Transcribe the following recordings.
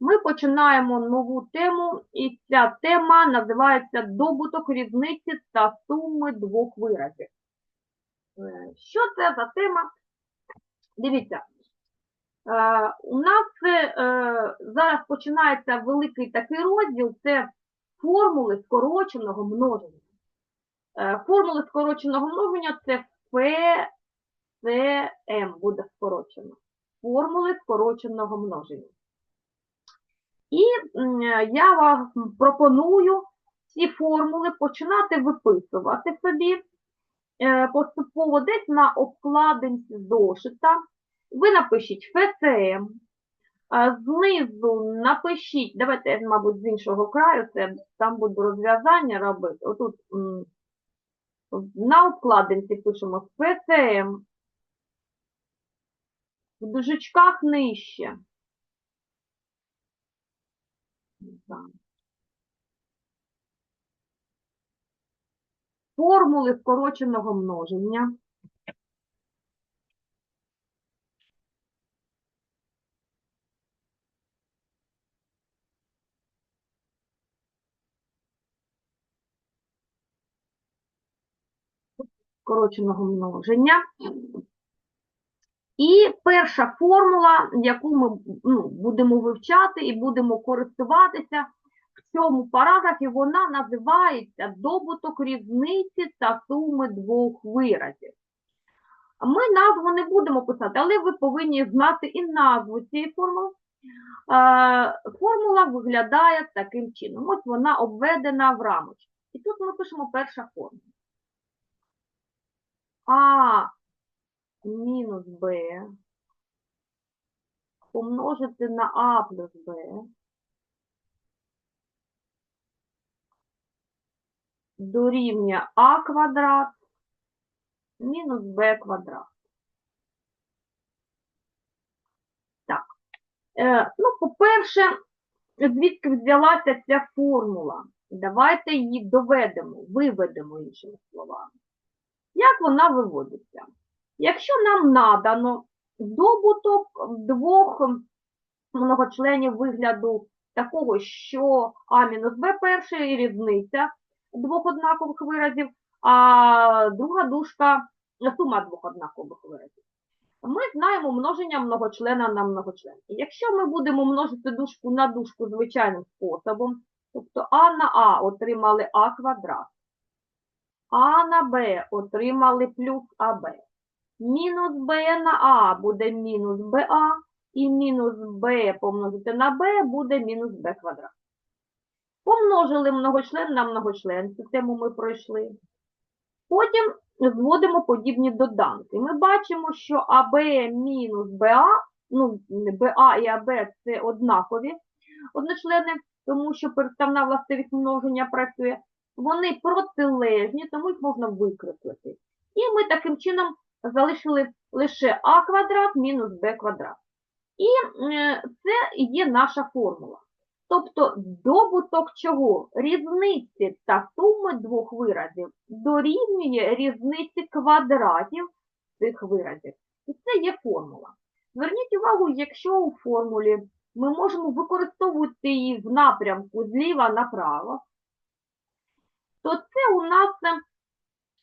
Ми починаємо нову тему, і ця тема називається Добуток різниці та суми двох виразів. Е, Що це за тема? Дивіться, е, у нас е, зараз починається великий такий розділ, це формули скороченого множення. Формули скороченого множення це ФЦМ буде скорочено. Формули скороченого множення. І я вам пропоную ці формули починати виписувати собі е, поступово десь на обкладинці зошита. Ви напишіть ФЦМ, а знизу напишіть, давайте, мабуть, з іншого краю, це там буду розв'язання робити. Отут на обкладинці пишемо ФЦМ, в дужечках нижче. Так. Формули скороченого множення. Скороченого множення. І перша формула, яку ми ну, будемо вивчати і будемо користуватися в цьому параграфі, вона називається добуток різниці та суми двох виразів. Ми назву не будемо писати, але ви повинні знати і назву цієї формули. Е, Формула виглядає таким чином. Ось вона обведена в рамочку. І тут ми пишемо перша формула. А мінус Б помножити на А плюс Б дорівнює А квадрат мінус Б квадрат. Так. Е, ну, по-перше, звідки взялася ця формула? Давайте її доведемо, виведемо іншими словами. Як вона виводиться? Якщо нам надано добуток двох многочленів вигляду такого, що А мінус Б перше і різниця двох однакових виразів, а друга дужка сума двох однакових виразів. Ми знаємо множення многочлена на многочлен. Якщо ми будемо множити дужку на дужку звичайним способом, тобто А на А отримали А квадрат, А на Б отримали плюс АБ. Мінус b на А буде мінус БА, і мінус b помножити на b буде мінус b квадрат. Помножили многочлен на многочлен, цю тему ми пройшли. Потім зводимо подібні доданки. Ми бачимо, що АБ мінус БА, ну, БА і АБ це однакові одночлени, тому що переставна властивість множення працює. Вони протилежні, тому їх можна викреслити. І ми таким чином залишили лише а квадрат мінус b квадрат. І е, це є наша формула. Тобто добуток чого? Різниці та суми двох виразів дорівнює різниці квадратів цих виразів. І це є формула. Зверніть увагу, якщо у формулі ми можемо використовувати її в напрямку зліва направо, то це у нас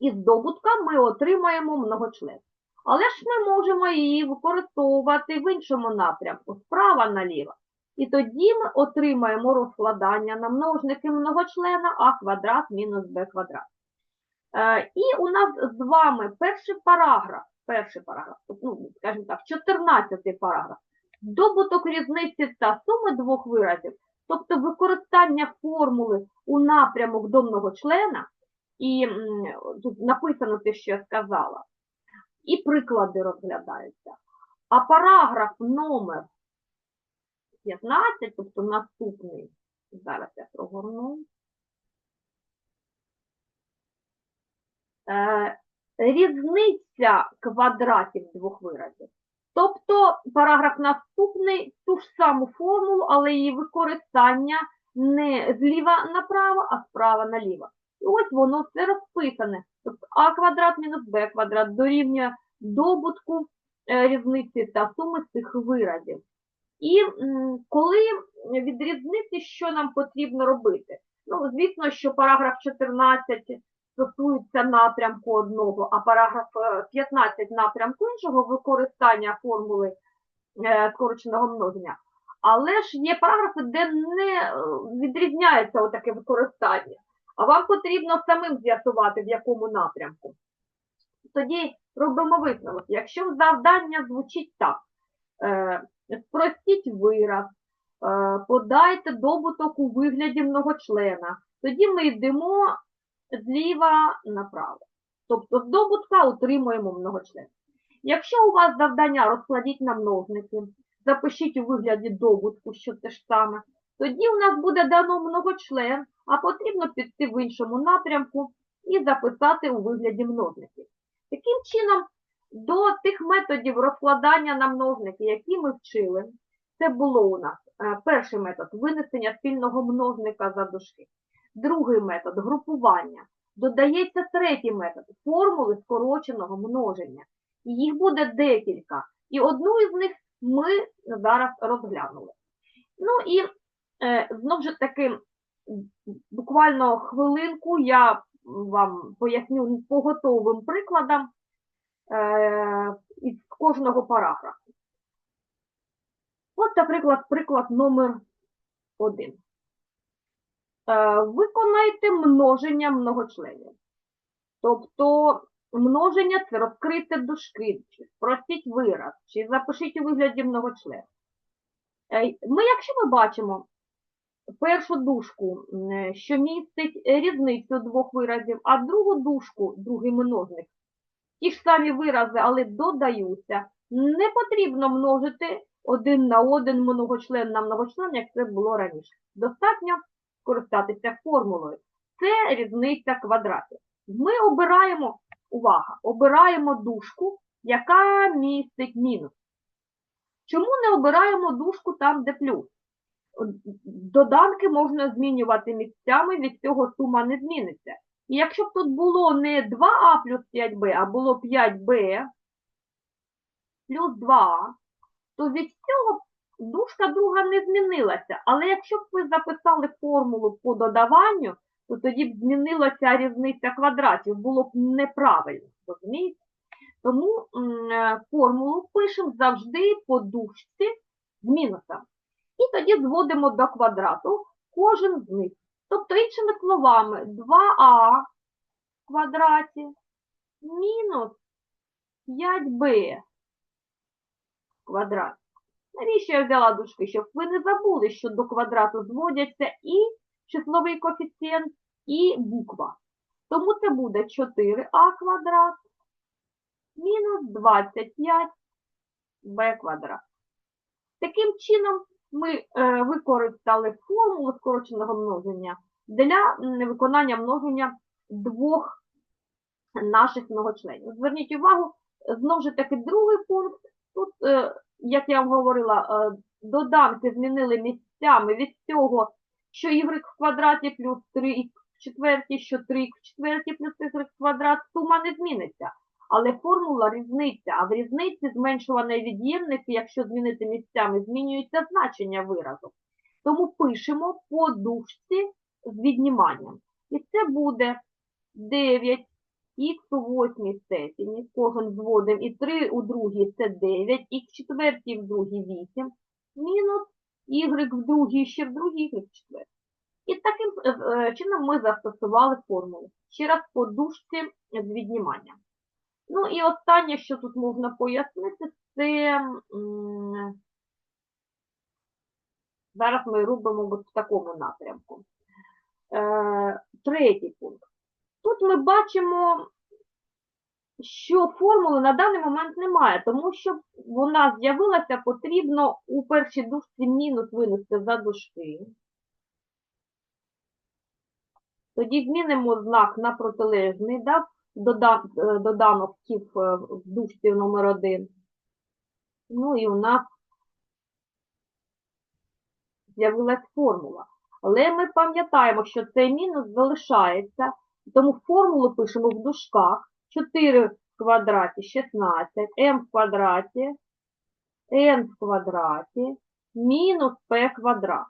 із добутка ми отримаємо многочлен. Але ж ми можемо її використовувати в іншому напрямку, справа наліво. І тоді ми отримаємо розкладання на множники многочлена а квадрат мінус b квадрат. Е, і у нас з вами перший параграф, перший параграф, ну, скажімо так, 14 параграф, добуток різниці та суми двох виразів, тобто використання формули у напрямок до многочлена, і тут написано те, що я сказала, і приклади розглядаються. А параграф номер 15, тобто наступний, зараз я прогорну, е, різниця квадратів двох виразів. Тобто параграф наступний ту ж саму формулу, але її використання не зліва направо, а справа наліво. І ось воно все розписане. Тобто а квадрат мінус b квадрат дорівнює добутку е, різниці та суми цих виразів. І коли відрізнити, що нам потрібно робити? Ну, звісно, що параграф 14 стосується напрямку одного, а параграф е, 15 напрямку іншого використання формули е, скороченого множення. Але ж є параграфи, де не е, відрізняється отаке використання, а вам потрібно самим з'ясувати, в якому напрямку. Тоді робимо висновок. Якщо завдання звучить так, е, спростіть вираз, е, подайте добуток у вигляді многочлена, тоді ми йдемо зліва направо. Тобто з добутка утримуємо многочлен. Якщо у вас завдання розкладіть на множники, запишіть у вигляді добутку, що те ж саме, тоді у нас буде дано многочлен, а потрібно піти в іншому напрямку і записати у вигляді множників. Таким чином, до тих методів розкладання на множники, які ми вчили, це було у нас е, перший метод винесення спільного множника за дужки. Другий метод групування. Додається третій метод формули скороченого множення. Їх буде декілька. І одну із них ми зараз розглянули. Ну і е, знову ж таки, буквально хвилинку я вам поясню по готовим прикладам із кожного параграфу. От, наприклад, приклад номер один. Е, Виконайте множення многочленів. Тобто множення це розкрите дужки, чи спростіть вираз, чи запишіть у вигляді многочлен. Е, Ми, якщо ми бачимо першу дужку, що містить різницю двох виразів, а другу дужку, другий множник, ті ж самі вирази, але додаються, не потрібно множити один на один многочлен на многочлен, як це було раніше. Достатньо скористатися формулою. Це різниця квадратів. Ми обираємо, увага, обираємо дужку, яка містить мінус. Чому не обираємо дужку там, де плюс? Доданки можна змінювати місцями, від цього сума не зміниться. І якщо б тут було не 2а плюс 5b, а було 5b плюс 2а, то від цього дужка друга не змінилася. Але якщо б ви записали формулу по додаванню, то тоді б змінилася різниця квадратів, було б неправильно, розумієте? Тому е, формулу пишемо завжди по дужці з мінусом. І тоді зводимо до квадрату кожен з них. Тобто, іншими словами, 2а в квадраті мінус 5b в квадраті. Навіщо я взяла дужки? Щоб ви не забули, що до квадрату зводяться і числовий коефіцієнт, і буква. Тому це буде 4а квадрат мінус 25b квадрат. Таким чином, ми е, використали формулу скороченого множення для виконання множення двох наших многочленів. Зверніть увагу, знову ж таки, другий пункт. Тут, е, як я вам говорила, е, доданки змінили місцями від цього, що y в квадраті плюс 3х в четвертій, що 3х в четвертій плюс y в квадрат, сума не зміниться. Але формула різниця, а в різниці зменшуваний від'ємник, якщо змінити місцями, змінюється значення виразу. Тому пишемо по дужці з відніманням. І це буде 9 х у восьмій степені, кожен зводимо, і 3 у другій це 9, х в четвертій в другій 8, мінус y в другій, ще в другій, y в четвертій. І таким е, е, чином ми застосували формулу. Ще раз по дужці з відніманням. Ну і останнє, що тут можна пояснити, це зараз ми робимо от в такому напрямку. Е, третій пункт. Тут ми бачимо, що формули на даний момент немає, тому що вона з'явилася, потрібно у першій дужці мінус винести за дужки. Тоді змінимо знак на протилежний, да? Е, доданок тіп е, в дужці номер 1. Ну і у нас з'явилась формула. Але ми пам'ятаємо, що цей мінус залишається, тому формулу пишемо в дужках 4 в квадраті 16, m в квадраті, n в квадраті, мінус p квадрат.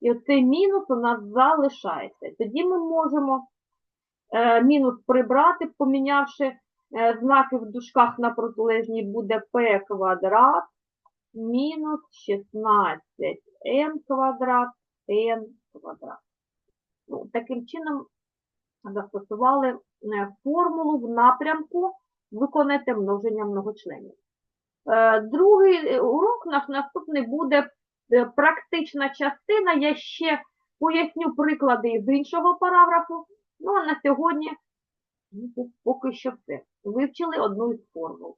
І оцей мінус у нас залишається. Тоді ми можемо мінус прибрати, помінявши е, знаки в дужках на протилежній, буде p квадрат мінус 16m квадрат n квадрат. Ну, таким чином застосували е, формулу в напрямку виконати множення многочленів. Е, Другий е, урок наш наступний буде е, практична частина. Я ще поясню приклади з іншого параграфу. Ну а на сьогодні ну, поки що все. Вивчили одну із формул.